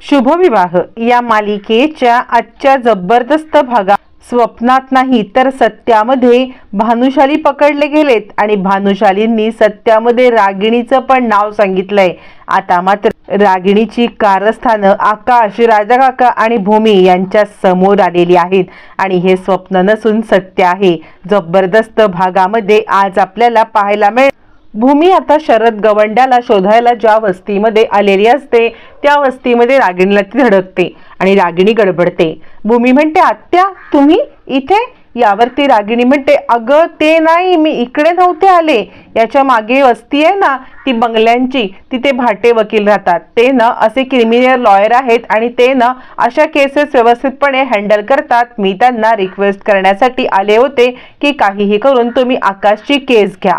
शुभविवाह. या मालिकेच्या आजच्या जबरदस्त भागात स्वप्नात नाही तर सत्यामध्ये भानुशाली पकडले गेलेत आणि भानुशालींनी सत्यामध्ये रागिणीचं पण नाव सांगितलंय. आता मात्र रागिणीची कारस्थानं आकाश राजा काका आणि भूमी यांच्या समोर आलेली आहेत आणि हे स्वप्न नसून सत्य आहे. जबरदस्त भागामध्ये आज आपल्याला पाहायला मिळेल. भूमी आता शरद गवंड्याला शोधायला ज्या वस्तीमध्ये आलेली असते त्या वस्तीमध्ये रागिणीला ती धडकते आणि रागिणी गडबडते. भूमी म्हणते आत्या तुम्ही इथे? यावरती रागिणी म्हणते अगं ते नाही मी इकडे नव्हते आले. याच्या मागे वस्ती आहे ना ती बंगल्यांची तिथे भाटे वकील राहतात. ते ना असे क्रिमिनल लॉयर आहेत आणि ते ना अशा केसेस व्यवस्थितपणे हँडल करतात. मी त्यांना रिक्वेस्ट करण्यासाठी आले होते की काहीही करून तुम्ही आकाशची केस घ्या.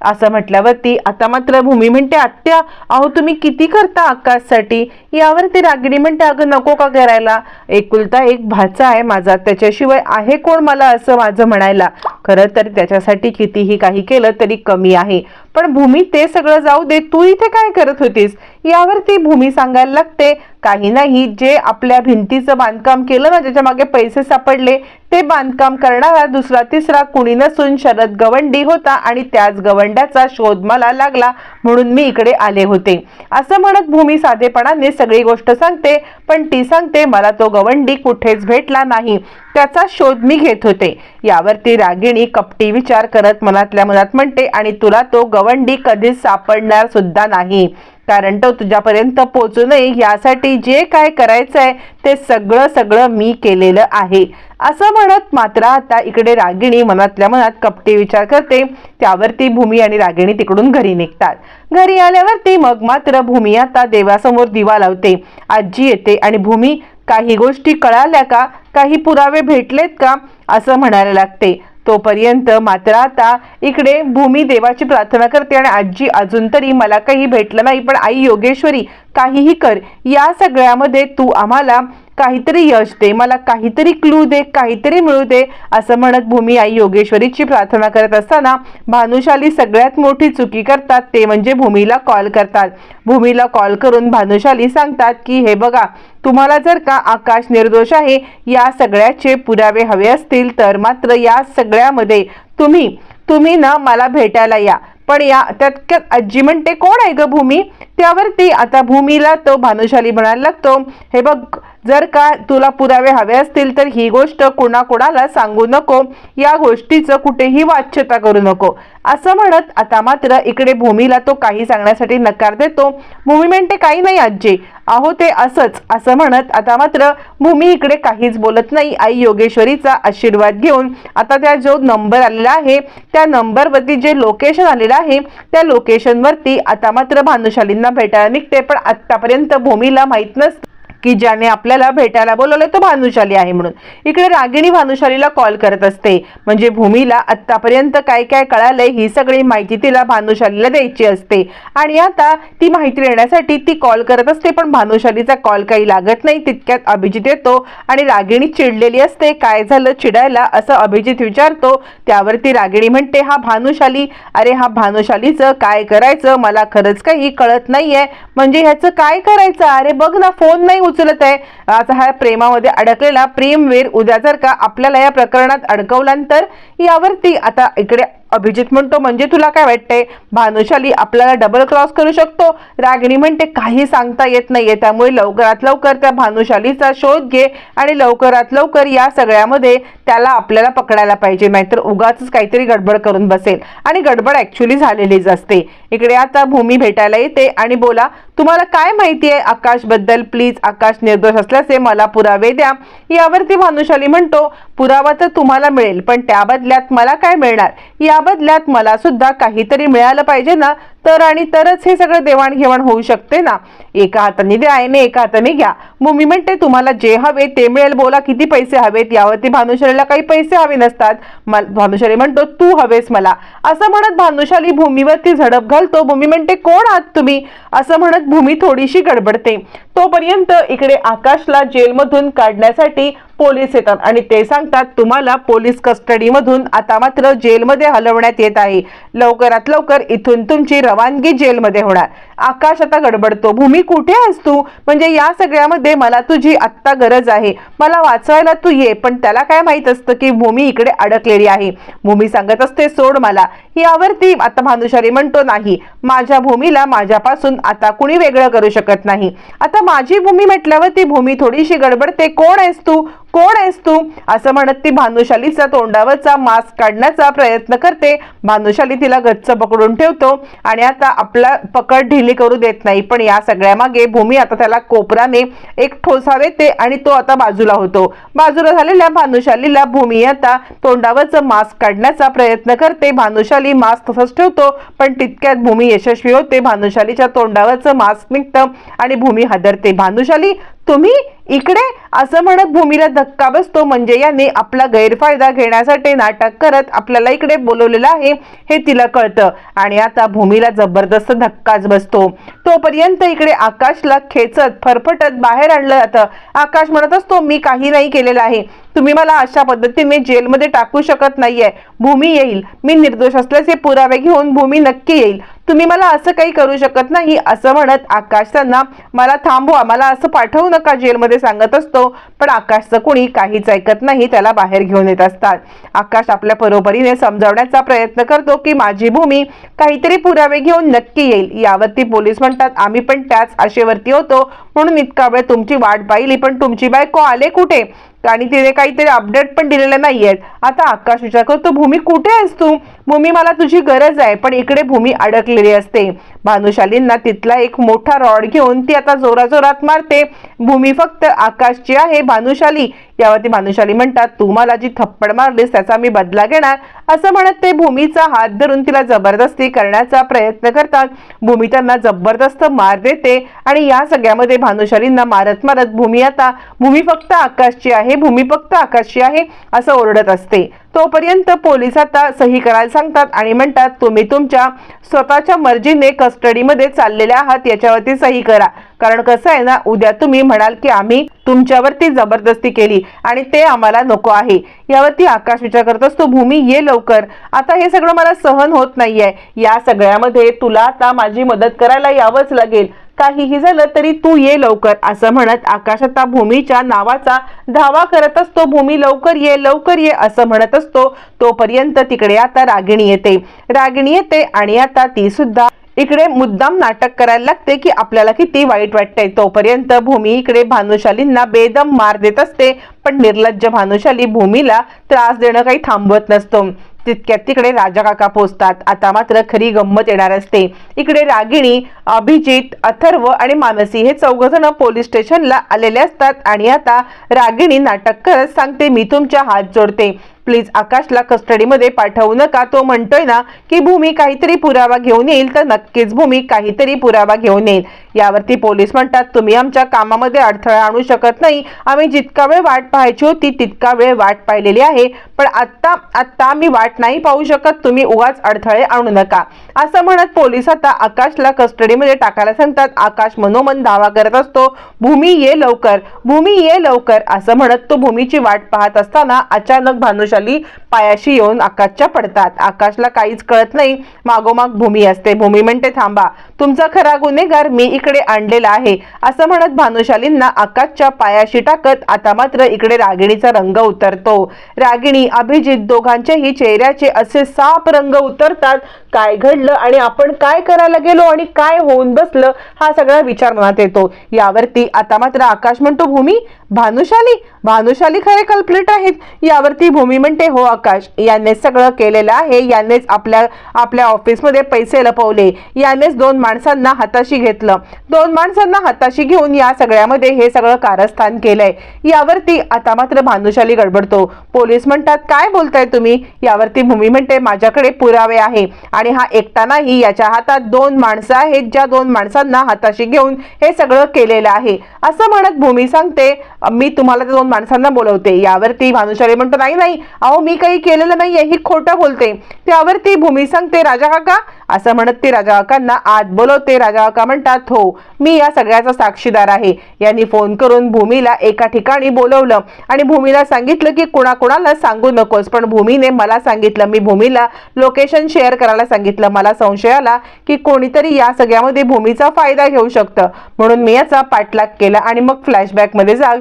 असं म्हटल्यावरती आता मात्र भूमी म्हणते आत्या अहो तुम्ही किती करता आकाशसाठी? यावरती रागिणी म्हणते अगं नको का करायला? एकुलता एक भाचा आहे माझा त्याच्याशिवाय आहे कोण मला असं माझं म्हणायला? खरं तर त्याच्यासाठी कितीही काही केलं तरी कमी आहे. पण भूमी ते सगळं जाऊ दे तू इथे काय करत होतीस? यावरती भूमी सांगायला लागते. काही नाही जे आपल्या भिंतीचं बांधकाम केलं ना ज्याच्या मागे पैसे सापडले ते बांधकाम करणारा दुसरा तिसरा कुणी नसून शरद गवंडी होता आणि त्याच गवंड्याचा शोध मला लागला म्हणून मी इकडे आले होते. असं म्हणत भूमी साधेपणाने सगळी गोष्ट सांगते पण ती सांगते मला तो गवंडी कुठेच भेटला नाही. त्याचा शोध मी घेत होते. यावरती रागिणी कपटी विचार करत मनातल्या मनात म्हणते आणि तुला तो गवंडी कधीच सापडणार सुद्धा नाही. कारण तो तुझ्यापर्यंत पोचू नये यासाठी जे काय करायचं आहे ते सगळं सगळं मी केलेलं आहे. असं म्हणत मात्र आता इकडे रागिणी मनातल्या मनात कपटी विचार करते. त्यावरती भूमी आणि रागिणी तिकडून घरी निघतात. घरी आल्यावरती मग मात्र भूमी आता देवासमोर दिवा लावते. आजी येते आणि भूमी काही गोष्टी कळाल्या का? काही पुरावे भेटलेत का? असं म्हणायला लागते. तोपर्यंत मात्र आता इकडे भूमी देवाची प्रार्थना करते आणि आजी अजून तरी मला काही भेटलं नाही पण आई योगेश्वरी काहीही कर. या सगळ्यामध्ये तू आम्हाला काहीतरी यश दे मला काहीतरी क्लू दे काहीतरी मिळू दे असं म्हणत भूमी आई योगेश्वरीची प्रार्थना करत असताना भानुशाली सगळ्यात मोठी चुकी करतात ते म्हणजे भूमीला कॉल करतात. भूमीला कॉल करून भानुशाली सांगतात की हे बघा तुम्हाला जर का आकाश निर्दोष आहे या सगळ्याचे पुरावे हवे असतील तर मात्र या सगळ्यामध्ये तुम्ही तुम्ही ना मला भेटायला या. पण या त्यात आजी म्हणते कोण आहे ग भूमी? त्यावरती आता भूमीला तो भानुशाली म्हणायला लागतो हे बघ जर का तुला पुरावे हवे असतील तर ही गोष्ट कुणाकुणाला सांगू नको. या गोष्टीचं कुठेही वाच्यता करू नको. असं म्हणत आता मात्र इकडे भूमीला तो काही सांगण्यासाठी नकार देतो. भूमी म्हणते काही नाही आजी अहो ते असंच. असं म्हणत आता मात्र भूमी इकडे काहीच बोलत नाही. आई योगेश्वरीचा आशीर्वाद घेऊन आता त्या जो नंबर आलेला आहे त्या नंबरवरती जे लोकेशन आलेलं आहे त्या लोकेशनवरती आता मात्र भानुशालींना भेटायला निघते. पण आतापर्यंत भूमीला माहीत नसतं. की ज्याने आपल्याला भेटायला बोलवलं तो भानुशाली आहे म्हणून. इकडे रागिणी भानुशालीला कॉल करत असते. म्हणजे भूमीला आत्तापर्यंत काय काय कळालंय ही सगळी माहिती तिला भानुशालीला द्यायची असते. आणि आता ती माहिती देण्यासाठी ती कॉल करत असते पण भानुशालीचा कॉल काही लागत नाही. तितक्यात अभिजित येतो आणि रागिणी चिडलेली असते. काय झालं चिडायला? असं अभिजित विचारतो. त्यावरती रागिणी म्हणते हा भानुशाली. अरे हा भानुशालीचं काय करायचं? मला खरंच काही कळत नाहीये. म्हणजे ह्याचं काय करायचं? अरे बघ ना फोन नाही उचलत आहे. आता हा प्रेमामध्ये अडकलेला प्रेमवीर उद्या जर का आपल्याला या प्रकरणात अडकवल्यानंतर यावरती आता इकडे अभिजित म्हणतो म्हणजे तुला काय वाटतंय? भानुशाली आपल्याला डबल क्रॉस करू शकतो? रागिणी म्हणते काही सांगता येत नाहीये. त्यामुळे लवकरात लवकर त्या भानुशालीचा शोध घे आणि लवकरात लवकर या सगळ्यामध्ये त्याला आपल्याला पकडायला पाहिजे. नाहीतर उगाच काहीतरी गडबड करून बसेल आणि गडबड ऍक्च्युली झालेलीच असते. इकडे आता भूमी भेटायला येते आणि बोला तुम्हाला काय माहिती आहे आकाशबद्दल प्लीज आकाश निर्दोष असल्याचे मला पुरावे द्या. यावरती भानुशाली म्हणतो पुरावा तर तुम्हाला मिळेल पण त्या बदल्यात मला काय मिळणार? या बदल्यात मला सुद्धा काहीतरी मिळालं पाहिजे ना? तर आणि तरच हे सगळं देवाणघेवाण होऊ शकते ना? एका हाताने द्या आणि एका हाताने घ्या. भूमी म्हणते तुम्हाला जे हवे ते मिळेल. बोला किती पैसे हवेत? यावरती भानुशालीला काही पैसे हवे नसतात. मल- भानुशाली म्हणतो तू हवेस मला. असं म्हणत भानुशाली भूमीवरती झडप घालतो. भूमी म्हणते कोण आहात तुम्ही? असं म्हणत भूमी थोडीशी गडबडते. तोपर्यंत इकडे आकाशला जेलमधून काढण्यासाठी पोलीस येतात. आणि ते सांगतात तुम्हाला पोलीस कस्टडीमधून आता मात्र जेलमध्ये हलवण्यात येत आहे. लवकरात लवकर इथून तुमची रवानगी जेलमध्ये होणार. आकाश आता गडबडतो. भूमी कुठे आहेस तू? म्हणजे या सगळ्यामध्ये मला तुझी आत्ता गरज आहे. मला वाचवायला तू ये पण त्याला काय माहीत असतं की भूमी इकडे अडकलेली आहे. भूमी सांगत असते सोड मला. यावरती आता भानुशाली म्हणतो नाही. माझ्या भूमीला माझ्यापासून आता कुणी वेगळं करू शकत नाही. आता माझी भूमी म्हटल्यावर ती भूमी थोडीशी गडबडते. कोण आहेस तू? कोण आहेस तू? असं म्हणत ती भानुशालीचा तोंडावरचा मास्क काढण्याचा प्रयत्न करते. भानुशाली तिला गच्च पकडून ठेवतो आणि आता आपला पकड ढिली करू देत नाही. पण या सगळ्या मागे भूमी आता त्याला कोपराने एक ठोसा देते आणि तो आता बाजूला होतो. बाजूला झालेल्या भानुशालीला भूमी आता तोंडावरचं मास्क काढण्याचा प्रयत्न करते. भानुशाली मास्क तसंच ठेवतो पण तितक्यात भूमी यशस्वी होते. भानुशालीच्या तोंडावरचं मास्क निघतं आणि भूमी हादरते. भानुशाली तुम्ही इकडे असं म्हणत भूमीला धक्का बसतो. म्हणजे याने आपला गैरफायदा घेण्यासाठी नाटक करत आपल्याला इकडे बोलवलेलं आहे हे तिला कळतं. आणि आता भूमीला जबरदस्त धक्काच बसतो. तोपर्यंत इकडे आकाशला खेचत फरफटत बाहेर आणलं जातं. आकाश म्हणत असतो मी काही नाही केलेलं आहे. तुम्ही मला अशा पद्धतीने जेलमध्ये टाकू शकत नाहीये. भूमी येईल. मी निर्दोष असल्याचे पुरावे घेऊन भूमी नक्की येईल. तुम्ही मला असं काही करू शकत नाही असं म्हणत आकाश त्यांना मला थांबवा मला असं पाठवू नका जेलमध्ये सांगत असतो. पण आकाशचं कोणी काहीच ऐकत नाही त्याला बाहेर घेऊन येत असतात. आकाश आपल्या बरोबरीने समजावण्याचा प्रयत्न करतो की माझी भूमी काहीतरी पुरावे घेऊन नक्की येईल. यावरती पोलीस म्हणतात आम्ही पण त्याच आशेवरती होतो. म्हणून इतका वेळ तुमची वाट पाहिली पण तुमची बायको आले कुठे? आणि तिने काहीतरी अपडेट पण दिलेले आहेत आता आकाश विचार करतो भूमी कुठे आहेस तू? भूमी मला तुझी गरज आहे पण इकडे भूमी अडकलेली असते. भानुशालींना तिथला एक मोठा रॉड घेऊन ती आता जोराजोरात मारते. भूमी फक्त आकाशची आहे भानुशाली. यावरती भानुशाली म्हणतात तू मला जी थप्पड मारलीस त्याचा मी बदला घेणार. असं म्हणत ते भूमीचा हात धरून तिला जबरदस्ती करण्याचा प्रयत्न करतात. भूमी त्यांना जबरदस्त मार देते आणि या सगळ्यामध्ये भानुशालींना मारत मारत भूमी आता भूमी फक्त आकाशची आहे भूमी फक्त आकाशची आहे असं ओरडत असते. तोपर्यंत पोलीस आता सही करायला सांगतात आणि म्हणतात तुम्ही तुमच्या स्वतःच्या मर्जीने कस्टडीमध्ये चाललेले आहात याच्यावरती सही करा. कारण कसं आहे ना उद्या तुम्ही म्हणाल की आम्ही तुमच्यावरती जबरदस्ती केली आणि ते आम्हाला नको आहे. यावरती आकाश विचार करत असतो भूमी ये लवकर. आता हे सगळं मला सहन होत नाहीये. या सगळ्यामध्ये तुला आता माझी मदत करायला यावंच लागेल. काहीही झालं तरी तू ये लवकर असं म्हणत आकाश आता भूमीच्या नावाचा धावा करत असतो. भूमी लवकर ये लवकर ये असं म्हणत असतो. तोपर्यंत तिकडे आता रागिणी येते. रागिणी येते आणि आता ती सुद्धा इकडे मुद्दाम नाटक करायला लागते की आपल्याला किती वाईट वाटतंय. तोपर्यंत भूमी इकडे भानुशालींना बेदम मार देत असते. पण निर्लज्ज भानुशाली भूमीला त्रास देणं काही थांबवत नसतो. तितक्यात तिकडे राजा काका पोचतात आता मात्र खरी गंमत येणार असते. इकडे रागिणी अभिजित अथर्व आणि मानसी हे चौघजण पोलीस स्टेशनला आलेले असतात आणि आता रागिणी नाटक करत सांगते मी तुमच्या हात जोडते. प्लीज आकाशला कस्टडीमध्ये पाठवू नका. तो म्हणतोय ना की भूमी काहीतरी पुरावा घेऊन येईल तर नक्कीच भूमी काहीतरी पुरावा घेऊन येईल. यावरती पोलीस म्हणतात तुम्ही आमच्या कामामध्ये अडथळा आणू शकत नाही. आम्ही जितका वेळ वाट पाहायची होती तितका वेळ वाट पाहिलेली आहे. पण आत्ता आत्ता आम्ही वाट नाही पाहू शकत. तुम्ही उगाच अडथळे आणू नका. असं म्हणत पोलीस आता आकाशला कस्टडीमध्ये टाकायला सांगतात. आकाश मनोमन दावा करत असतो भूमी ये लवकर भूमी ये लवकर. असं म्हणत तो भूमीची वाट पाहत असताना अचानक भानुशाली पायाशी येऊन आकाशच्या पडतात. आकाशला काहीच कळत नाही. मागोमाग भूमी असते. भूमी म्हणते थांबा. तुमचा खरा गुन्हेगार मी इकडे आणलेला आहे. असं म्हणत भानुशालींना आकाशच्या पायाशी टाकत आता मात्र इकडे रागिणीचा रंग उतरतो. रागिणी अभिजित दोघांच्याही चेहऱ्याचे असे साप रंग उतरतात. काय घडलं आणि आपण काय करायला गेलो आणि काय होऊन बसलं हा सगळा विचार मनात येतो. यावरती आता मात्र आकाश म्हणतो भूमी भानुशाली? भानुशाली खरे कल्प्लेट आहेत. यावरती भूमी म्हणते हो आकाश यांनीच सगळं केलेलं आहे. यानेच आपल्या आपल्या ऑफिसमध्ये पैसे लपवले. यानेच दोन माणसांना हाताशी घेतलं. दोन माणसांना हाताशी घेऊन या सगळ्यामध्ये हे सगळं कारस्थान केलंय. यावरती आता मात्र भानुशाली गडबडतो. पोलीस म्हणतात काय बोलताय तुम्ही? यावरती भूमी म्हणते माझ्याकडे पुरावे आहे आणि हा एकटा नाही. याच्या हातात दोन माणसं आहेत. ज्या दोन माणसांना हाताशी घेऊन हे सगळं केलेलं आहे. असं म्हणत भूमी सांगते मी तुम्हाला त्या दोन माणसांना बोलवते. यावरती भानुशाली म्हणतो नाही नाही अहो मी काही केलेलं नाहीये ही खोटं बोलते. त्यावरती भूमी सांगते राजा काका असं म्हणत ते राजा काकांना आत बोलवते राजा काका म्हणतात हो मी या सगळ्याचा साक्षीदार आहे. यांनी फोन करून भूमीला एका ठिकाणी बोलवलं आणि भूमीला सांगितलं की कुणाकुणाला सांगू नकोस पण भूमीने मला सांगितलं मी भूमीला लोकेशन शेअर करायला सांगितलं. मला संशय आला की कोणीतरी या सगळ्यामध्ये भूमीचा फायदा घेऊ शकतं. म्हणून मी याचा पाठलाग केला आणि मग फ्लॅशबॅकमध्ये जा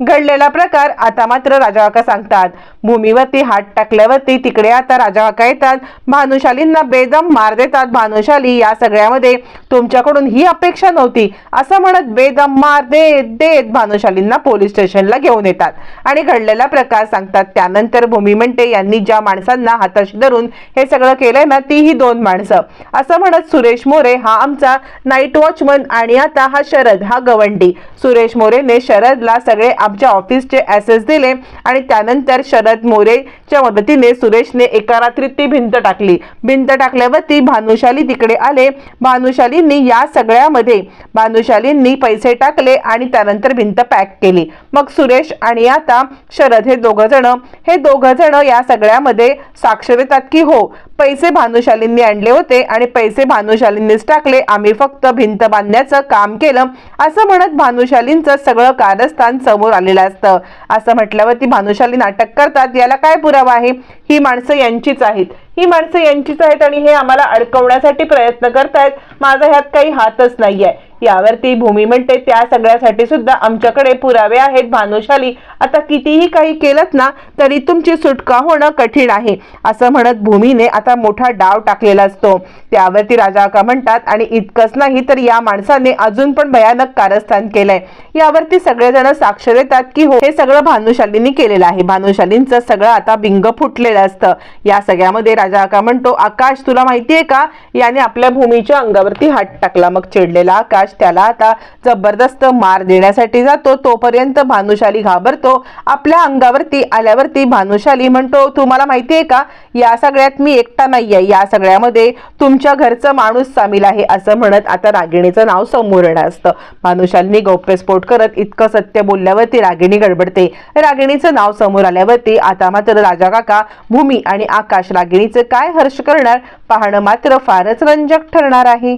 घडलेला प्रकार आता मात्र राजा काका सांगतात. भूमीवरती हात टाकल्यावरती तिकडे आता राजा राजाकाका येतात? भानुशालींना बेदम मार देतात. भानुशाली या सगळ्यामध्ये तुमच्याकडून ही अपेक्षा नव्हती. असं म्हणत बेदम मार देत देत भानुशालींना पोलीस स्टेशनला घेऊन येतात. आणि घडलेला प्रकार सांगतात. त्यानंतर भूमी म्हणते यांनी ज्या माणसांना हाताशी धरून हे सगळं केलंय ना ती ही दोन माणसं. असं म्हणत सुरेश मोरे हा आमचा नाईट वॉचमन आणि आता हा शरद हा गवंडी. सुरेश मोरेने शरदला सगळे आमच्या ऑफिसचे ॲसेस दिले आणि त्यानंतर शरद मोरेच्या मदतीने सुरेशने एका रात्रीत ती भिंत टाकली. भिंत टाकल्यावरती भानुशाली तिकडे आले. भानुशालींनी या सगळ्यामध्ये भानुशालींनी पैसे टाकले आणि त्यानंतर भिंत पॅक केली. मग सुरेश आणि आता शरद हे दोघं जण हे दोघं जण या सगळ्यामध्ये साक्षर देतात की हो? पैसे भानुशालींनी आणले होते आणि पैसे भानुशालींनीच टाकले. आम्ही फक्त भिंत बांधण्याचं काम केलं. असं म्हणत भानुशालींचं सगळं कारस्थान समोर आलेलं असतं. असं म्हटल्यावरती भानुशाली नाटक करतात याला काय पुरावा आहे? ही माणसं यांचीच आहेत. ही माणसं यांचीच आहेत आणि हे आम्हाला अडकवण्यासाठी प्रयत्न करतायत. माझा ह्यात काही हातच नाही आहे यावरती भूमी म्हणते त्या सगळ्यासाठी सुद्धा आमच्याकडे पुरावे आहेत. भानुशाली आता कितीही काही केलं ना तरी तुमची सुटका होणं कठीण आहे. असं म्हणत भूमीने आता मोठा डाव टाकलेला असतो. त्यावरती राजा का म्हणतात आणि इतकंच नाही तर या माणसाने अजून पण भयानक कारस्थान केलंय. यावरती सगळेजण साक्ष देतात की हो हे सगळं भानुशालींनी केलेलं आहे. भानुशालींचं सगळं आता बिंग फुटलेलं असतं. या सगळ्यामध्ये राजा का म्हणतो आकाश तुला माहितीये का? याने आपल्या भूमीच्या अंगावरती हात टाकला. मग चिडलेला आकाश त्याला आता जबरदस्त मार देण्यासाठी जातो. तोपर्यंत भानुशाली घाबरतो. आपल्या अंगावरती आल्यावरती भानुशाली म्हणतो तुम्हाला माहिती आहे का? या सगळ्यात मी एकटा नाहीये. या सगळ्यामध्ये तुमच्या घरचं माणूस सामील आहे असं म्हणत आता रागिणीचं नाव समोर असतं. भानुशालीने गौप्यस्फोट करत इतकं सत्य बोलल्यावरती रागिणी गडबडते. रागिणीचं नाव समोर आल्यावरती आता मात्र राजा काका भूमी आणि आकाश रागिणीचं काय हर्ष करणार? पाहणं मात्र फारच रंजक ठरणार आहे.